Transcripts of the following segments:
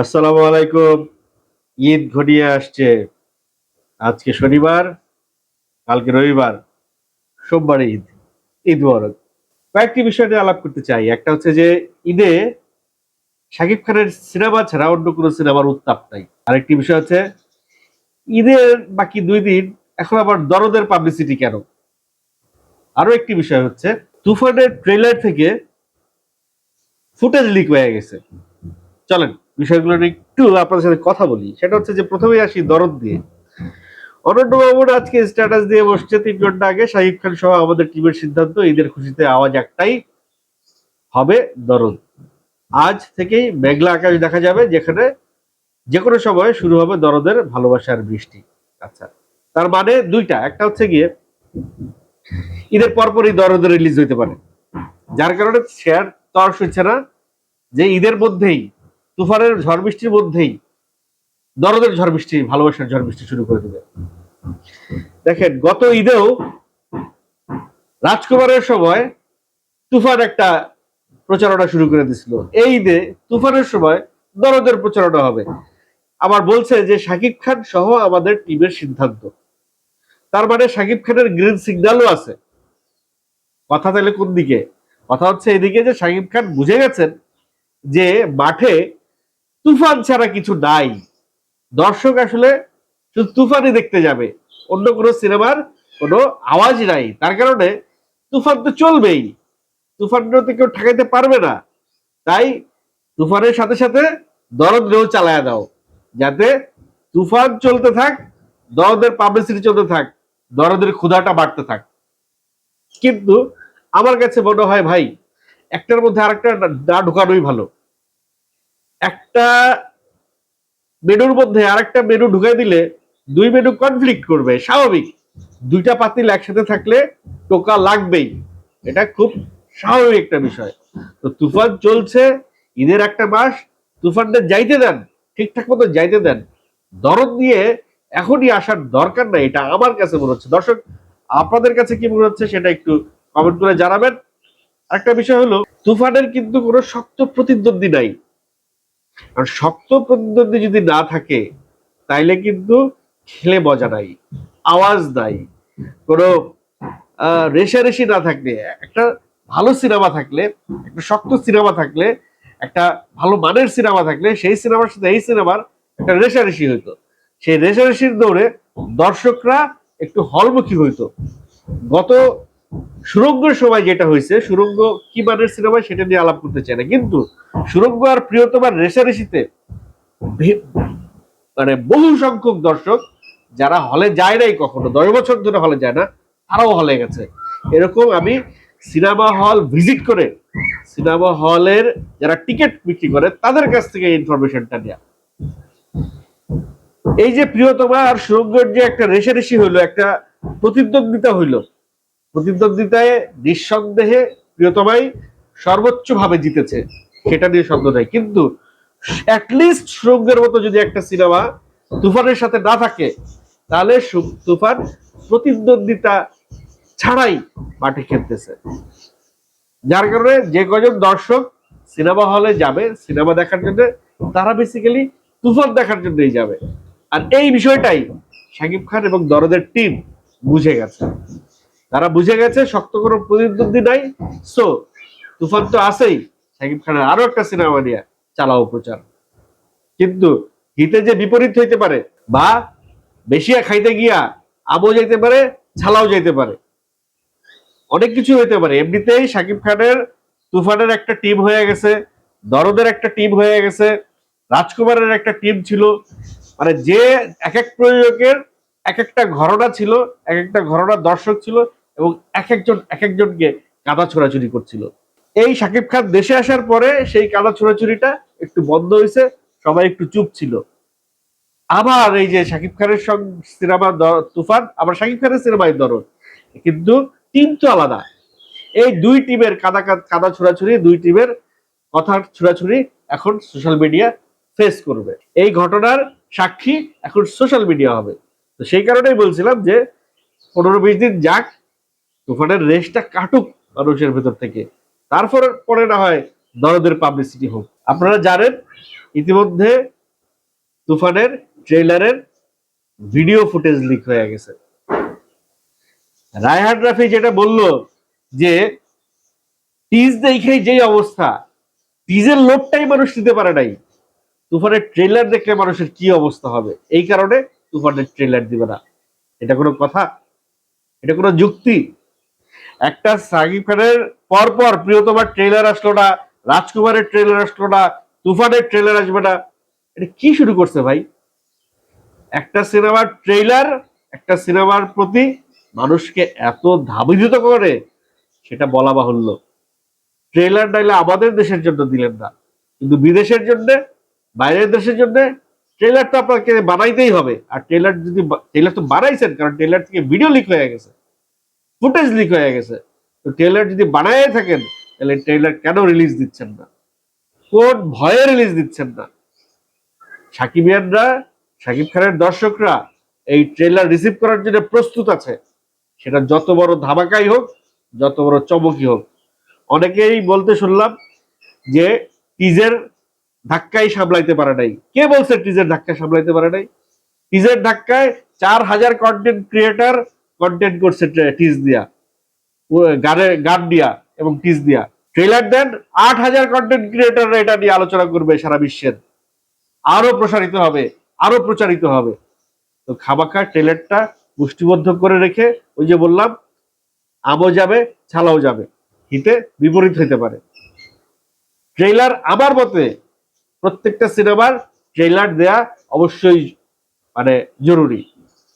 আসসালামু আলাইকুম। ঈদ ঘনিয়ে আসছে। আজকে শনিবার, কালকে রবিবার, সোমবার ঈদ ঈদ মোবারক। কয়েকটি বিষয় নিয়ে আলাপ করতে চাই। একটা হচ্ছে যে, ঈদে শাকিব খানের সিনেমা ছাড়া অন্য কোনো সিনেমার উত্তাপ নাই। আরেকটি বিষয় হচ্ছে, ঈদের বাকি দুই দিন এখন আবার দরদের পাবলিসিটি কেন? আরও একটি বিষয় হচ্ছে, তুফানের ট্রেলার থেকে ফুটেজ লিক হয়ে গেছে। চলেন। বিষয়গুলো একটু আপনাদের সাথে কথা বলি। সেটা হচ্ছে যে প্রথমেই আসি দরদ দিয়ে। অনন্যবাবুর আজকে স্ট্যাটাস দিয়ে বসছে তিন ঘণ্টা আগে। শাহিদ খান সহ আমাদের টিমের সিদ্ধান্ত, ঈদের খুশিতে আওয়াজ একটাই হবে দরদ। আজ থেকেই মেঘলা আকাশ দেখা যাবে, যেখানে যে কোনো সময় শুরু হবে দরদের ভালোবাসার বৃষ্টি। আচ্ছা তার মানে দুইটা। একটা হচ্ছে গিয়ে, ঈদের পরপরই দরদ রিলিজ হইতে পারে। যার কারণে শেয়ার তর শুচ্ছে না, যে ঈদের মধ্যেই তুফানের ঝড় বৃষ্টির মধ্যেই দরদের ঝড় বৃষ্টি, ভালোবাসার ঝড় বৃষ্টি শুরু করে দেবে। দেখেন, গত ঈদেও রাজকুমারের সময় তুফান একটা প্রচারণা শুরু করে দিছিল। এই ঈদে তুফানের সময় দরদের প্রচারণা হবে। আবার বলছে যে, শাকিব খান সহ আমাদের টিমের সিদ্ধান্ত। তার মানে শাকিব খানের গ্রিন সিগন্যালও আছে। কথা তাহলে কোন দিকে? কথা হচ্ছে এদিকে যে, শাকিব খান বুঝে গেছেন যে, মাঠে তুফান ছাড়া কিছু নাই। দর্শক আসলে শুধু তুফানই দেখতে যাবে। অন্য কোনো সিনেমার কোনো আওয়াজ নাই। তার কারণে তুফান তো চলবেই। তুফানটা তো কেউ ঠেকাইতে পারবে না। তাই তুফানের সাথে সাথে দরদ রেও চালায় দাও। যাতে তুফান চলতে থাক, দরদের পাবলিসিটি চলতে থাক, দরদের ক্ষুধাটা বাড়তে থাক। কিন্তু আমার কাছে মনে হয়, ভাই, একটার মধ্যে আরেকটা না ঢোকানোই ভালো। একটা মেনুর মধ্যে আর একটা মেনু ঢুকাই দিলে দুই মেনু কনফ্লিক্ট করবে, স্বাভাবিক। দুইটা পাতিল একসাথে থাকলে টোকা লাগবেই। এটা খুব স্বাভাবিক একটা বিষয়। তো তুফান চলছে, ঈদের একটা মাস তুফানটা যাইতে দেন, ঠিকঠাক মতো যাইতে দেন। দরদ দিয়ে এখনই আসার দরকার নাই, এটা আমার কাছে মনে হচ্ছে। দর্শক, আপনাদের কাছে কি মনে হচ্ছে সেটা একটু কমেন্ট করে জানাবেন। একটা বিষয় হলো, তুফানের কিন্তু কোনো শক্ত প্রতিদ্বন্দ্বী নাই। আর শক্ত প্রতিদ্বন্দ্বী যদি না থাকে, তাইলে কিন্তু খেলে মজা নাই, আওয়াজ নাই। কোনো রেশারেশি না থাকলে, একটা ভালো সিনেমা থাকলে, একটা শক্ত সিনেমা থাকলে, একটা ভালো মানের সিনেমা থাকলে, সেই সিনেমার সাথে এই সিনেমার একটা রেশারেশি হইতো। সেই রেশারেশির দৌড়ে দর্শকরা একটু হলমুখী হইতো। গত সুরঙ্গের সময় যেটা হয়েছে সুরঙ্গ কি মানের সিনেমা সেটা নিয়ে আলাপ করতে চাই না, কিন্তু সুরঙ্গ আর প্রিয়তমার রেশারেশিতে মানে বহু সংখ্যক দর্শক, যারা হলে যায় নাই কখনো, দশ বছর ধরে হলে যায় না, তারাও হলে গেছে। এরকম আমি সিনেমা হল ভিজিট করে, সিনেমা হলের যারা টিকিট বিক্রি করে, তাদের কাছ থেকে ইনফরমেশনটা নেওয়া এই যে প্রিয়তমা আর সুরঙ্গের যে একটা রেশারেশি হইল, একটা প্রতিদ্বন্দ্বিতা হইল প্রতিদ্বন্দ্বিতায় নিঃসন্দেহে প্রিয়তমাই সর্বোচ্চ ভাবে জিতেছে। সেটা নিয়ে সন্দেহ নাই। কিন্তু অ্যাটলিস্ট মতো যদি একটা সিনেমা তুফানের সাথে না থাকে, তাহলে তুফান প্রতিদ্বন্দ্বিতা ছাড়াই মাঠে খেলতেছে। যার কারণে যে কজন দর্শক সিনেমা হলে যাবে, সিনেমা দেখার জন্য, তারা বেসিক্যালি তুফান দেখার জন্যই যাবে। আর এই বিষয়টাই শাকিব খান এবং দরদের টিম বুঝে গেছে। তারা বুঝে গেছে, শক্ত কোনো প্রতিদ্বন্দ্বী নাই। সো তুফান তো আছেই। শাকিব খানের আরও একটা সিনেমা নিয়ে চালাও প্রচার। কিন্তু হিতে যে বিপরীত হইতে পারে বা বেশিয়া খাইতে গিয়া আমও যাইতে পারে, ছালাও যাইতে পারে। অনেক কিছু হইতে পারে। এমনিতেই শাকিব খানের তুফানের একটা টিম হয়ে গেছে, দরদের একটা টিম হয়ে গেছে, রাজকুমারের একটা টিম ছিল। মানে যে এক এক প্রযোজকের এক একটা ঘরনা ছিল এক একটা ঘটনা দর্শক ছিল এবং এক একজন এক একজনকে কাদা ছোড়াছুরি করছিল। এই শাকিব খান দেশে আসার পরে সেই কাদা ছোড়াছুরিটা একটু বন্ধ হয়েছে, সবাই একটু চুপ ছিল। আবার এই যে শাকিব খানের সঙ্গে সিনেমা তুফান, আবার শাকিব খানের সিনেমায় দরদ কিন্তু টিম তো আলাদা। এই দুই টিমের কাদা কাদ- ছোড়াছুরি দুই টিমের কথার ছোড়াছুরি এখন সোশ্যাল মিডিয়া ফেস করবে। এই ঘটনার সাক্ষী এখন সোশ্যাল মিডিয়া হবে। তো সেই কারণেই বলছিলাম যে পনেরো বিশ দিন যাক তুফানের রেসটা কাটুক মানুষের ভেতর থেকে। তারপর পরে না হয় দরদের পাবলিসিটি হোক। আপনারা জানেন, ইতিমধ্যে তুফানের ট্রেলারের ভিডিও ফুটেজ লিক হয়ে গেছে। রায়হান রাফি যেটা বলল যে টিজ দেখেই যেই অবস্থা টিজের লোডটাই মানুষ নিতে পারে নাই। তুফানের ট্রেলার দেখলে মানুষের কি অবস্থা হবে? এই কারণে তুফানের ট্রেলার দিবে না। এটা কোনো কথা? এটা কোনো যুক্তি? একটা সাকিব খানের পর পর প্রিয়তমার ট্রেলার আসলো না, রাজকুমারের ট্রেলার আসলো না, তুফানের ট্রেলার আসবে না। এটা কি শুরু করছে ভাই? একটা সিনেমার ট্রেলার একটা সিনেমার প্রতি মানুষকে এত ধাবিত করে, সেটা বলা বাহুল্য। ট্রেলার নাইলে আমাদের দেশের জন্য দিলেন না। কিন্তু বিদেশের জন্য, বাইরের দেশের জন্য ট্রেলার তো আপনাকে বানাইতেই হবে। আর ট্রেলার যদি ট্রেলার তো বানাইছেন, কারণ ট্রেলার থেকে ভিডিও লিক হয়ে গেছে। ফুটেজ লিক হয়ে গেছে। তো ট্রেলার যদি বানায় থাকেন, তাহলে ট্রেলার কেন রিলিজ দিচ্ছেন না? কোন ভয়ে রিলিজ দিচ্ছেন না? সাকিবিয়ানরা সাকিব খানের দর্শকরা এই ট্রেলার রিসিভ করার জন্য প্রস্তুত আছে। সেটা যত বড় ধামাকাই হোক, যত বড় চমকই হোক। অনেকেই বলতে শুনলাম যে টিজের ধাক্কাই সামলাইতে পারে নাই। কে বলছে টিজের ধাক্কা সামলাইতে পারে নাই? টিজের ধাক্কায় চার হাজার কন্টেন্ট ক্রিয়েটার কন্টেন্ট করছে টিজ দিয়া। গানে গান দিয়া এবং টিজ দিয়া। ট্রেলার দেন, আট হাজার কন্টেন্ট ক্রিয়েটার এটা নিয়ে আলোচনা করবে সারা বিশ্বের। আরও প্রসারিত হবে আরও প্রচারিত হবে। তো খাবাখা ট্রেলারটা মুষ্টিবদ্ধ করে রেখে, ওই যে বললাম, আমও যাবে, ছালাও যাবে। হিতে বিপরীত হইতে পারে। ট্রেলার আমার মতে প্রত্যেকটা সিনেমার ট্রেলার দেয়া অবশ্যই মানে জরুরি।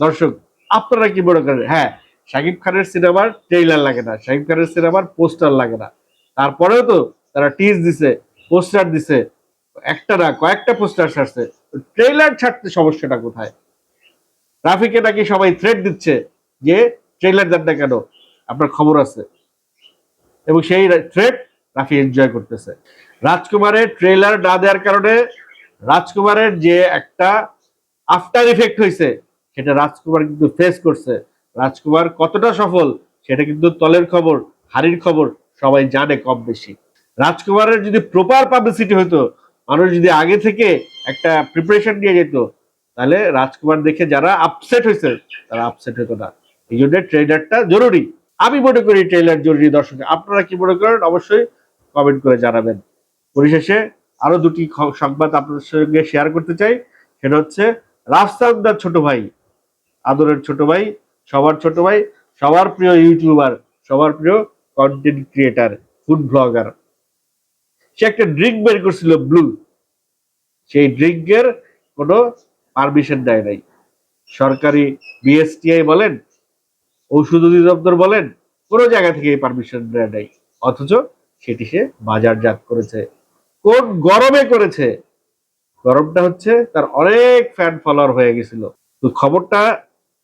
দর্শক আপনারা কি মনে করেন? হ্যাঁ শাকিব খানের সিনেমার ট্রেইলার লাগে না, শাকিব খানের সিনেমার পোস্টার লাগে না। তারপরেও তো তারা টিজ দিছে পোস্টার দিছে, একটা না, কয়েকটা পোস্টার ছাড়ছে। ট্রেইলার ছাড়তে সমস্যাটা কোথায়? রাফিকে নাকি সবাই থ্রেড দিচ্ছে যে ট্রেইলার দেন না কেন? আপনার খবর আছে। এবং সেই থ্রেড রাফি এনজয় করতেছে। রাজকুমারের ট্রেলার না দেওয়ার কারণে রাজকুমারের যে একটা আফটার ইফেক্ট হয়েছে সেটা রাজকুমার কিন্তু ফেস করছে। রাজকুমার কতটা সফল, সেটা কিন্তু তলের খবর, হাড়ির খবর সবাই জানে কম বেশি। রাজকুমারের যদি প্রপার পাবলিসিটি হতো মানুষ যদি আগে থেকে একটা প্রিপারেশন নিয়ে যেত, তাহলে রাজকুমার দেখে যারা আপসেট হয়েছে, তারা আপসেট হতো না। এই জন্য ট্রেলারটা জরুরি। আমি মনে করি ট্রেলার জরুরি, দর্শক, আপনারা কি মনে করেন? অবশ্যই কমেন্ট করে জানাবেন। পরিশেষে আরও দুটি সংবাদ আপনাদের সঙ্গে শেয়ার করতে চাই। সেটা হচ্ছে রাফসান্দার ছোট ভাই। আদরের ছোট ভাই, সবার ছোট ভাই, সবার প্রিয় ইউটিউবার, সবার প্রিয় কন্টেন্ট ক্রিয়েটার ফুড ব্লগার সে একটা ড্রিঙ্ক বের করছিল ব্লু সেই ড্রিঙ্কের কোনো পারমিশন দেয় নাই। সরকারি বিএসটিআই বলেন, ঔষধ অধিদপ্তর বলেন, কোনো জায়গা থেকে পারমিশন দেয় নাই। অথচ সেটি সে বাজারজাত করেছে। কোন গরমে করেছে? গরমটা হচ্ছে তার অনেক ফ্যান ফলোয়ার হয়ে গেছিল। তো খবরটা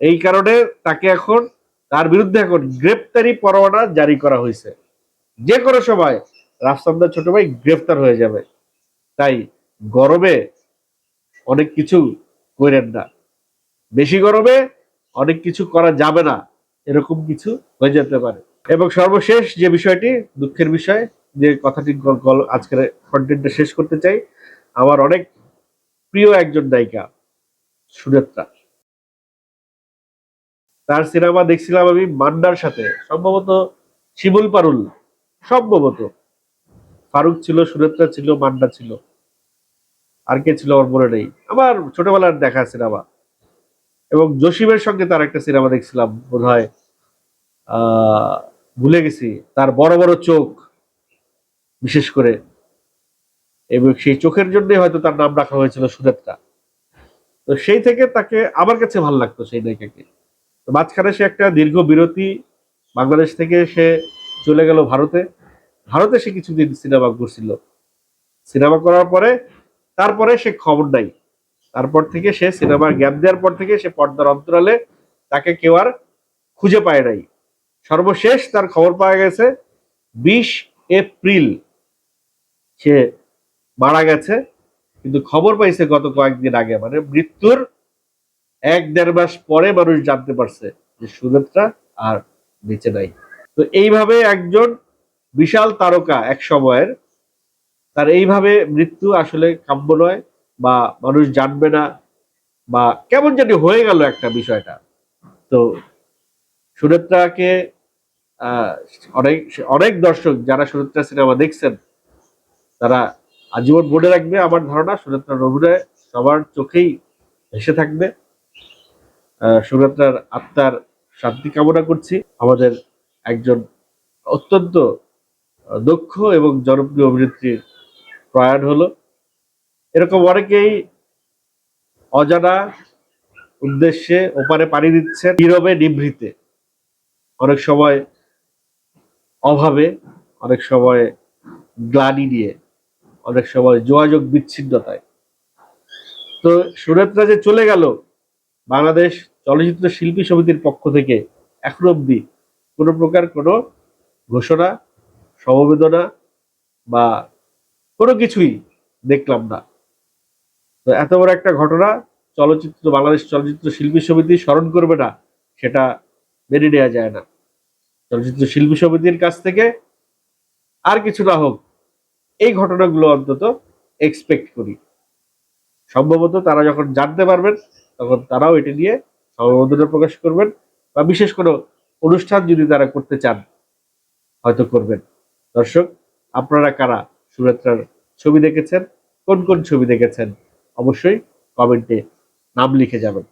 এই কারণে তাকে এখন তার বিরুদ্ধে এখন গ্রেপ্তারি পরোয়ানা জারি করা হয়েছে। যে কোনো সময় রাফসান্দার ছোট ভাই গ্রেফতার হয়ে যাবে। তাই গরমে অনেক কিছু করেন না। বেশি গরমে অনেক কিছু করা যাবে না, এরকম কিছু হয়ে যেতে পারে। এবং সর্বশেষ যে বিষয়টি, দুঃখের বিষয়, যে কথাটি আজকের কন্টেন্টটা শেষ করতে চাই, আমার অনেক প্রিয় একজন নায়িকা, সুনেত্রা। তার সিনেমা দেখছিলাম আমি মান্নার সাথে, সম্ভবত শিমুল পারুল, সম্ভবত। ফারুক ছিল, সুনেত্রা ছিল, মান্না ছিল। আর কে ছিল আমার মনে নেই। আমার ছোটবেলার দেখা সিনেমা। এবং জসিমের সঙ্গে তার একটা সিনেমা দেখছিলাম বোধ হয় ভুলে গেছি। তার বড় বড় চোখ, বিশেষ করে। এবং সেই চোখের জন্যই হয়তো তার নাম রাখা হয়েছিল সুনেত্রা। তো সেই থেকে তাকে আমার কাছে ভালো লাগতো সেই নায়িকাকে। মাঝখানে সে একটা দীর্ঘ বিরতি বাংলাদেশ থেকে সে চলে গেল ভারতে। ভারতে সে কিছুদিন সিনেমা করছিল। সিনেমা করার পরে, তারপরে সে খবর নাই। তারপর থেকে সে সিনেমার গ্যাপ দেওয়ার পর থেকে সে পর্দার অন্তরালে তাকে কেউ আর খুঁজে পায় নাই। সর্বশেষ তার খবর পাওয়া গেছে, বিশ এপ্রিল সে মারা গেছে। কিন্তু খবর পাইছে গত কয়েকদিন আগে। মানে মৃত্যুর এক দেড় মাস পরে মানুষ জানতে পারছে যে সুনেত্রা আর বেঁচে নাই। তো এইভাবে একজন বিশাল তারকা এক সময়ের, তার এইভাবে মৃত্যু আসলে কাম্য নয় বা মানুষ জানবে না বা কেমন জানি হয়ে গেল একটা বিষয়টা। তো সুনেত্রাকে অনেক অনেক দর্শক যারা সুনেত্রা সিনেমা দেখছেন, তারা আজীবন মনে রাখবে আমার ধারণা সুনেত্রার অভিনয় সবার চোখেই ভেসে থাকবে। আহ, সুনেত্রার আত্মার শান্তি কামনা করছি। আমাদের একজন অত্যন্ত দক্ষ এবং জনপ্রিয় অভিনেত্রীর প্রয়াণ হলো। এরকম অনেকেই অজানা উদ্দেশ্যে ওপারে পাড়ি দিচ্ছে নীরবে নিভৃতে। অনেক সময় অভাবে অনেক সময় গ্লানি নিয়ে অনেক সময় যোগাযোগ বিচ্ছিন্নতায়। তো সুনেত্রা যে চলে গেল বাংলাদেশ চলচ্চিত্র শিল্পী সমিতির পক্ষ থেকে এখন অবধি কোনো প্রকার কোনো ঘোষণা, সমবেদনা বা কোনো কিছুই দেখলাম না। তো এত বড় একটা ঘটনা চলচ্চিত্র, বাংলাদেশ চলচ্চিত্র শিল্পী সমিতি স্মরণ করবে না, সেটা মেনে নেওয়া যায় না। চলচ্চিত্র শিল্পী সমিতির কাছ থেকে আর কিছু না হোক, এই ঘটনাগুলো অন্তত এক্সপেক্ট করি। সম্ভবত তারা যখন জানতে পারবেন তখন তারাও এটি নিয়ে সমবেদনা প্রকাশ করবেন বা বিশেষ কোনো অনুষ্ঠান যদি তারা করতে চান, হয়তো করবেন। দর্শক, আপনারা কারা সুরেত্রার ছবি দেখেছেন, কোন কোন ছবি দেখেছেন, অবশ্যই কমেন্টে নাম লিখে যাবেন।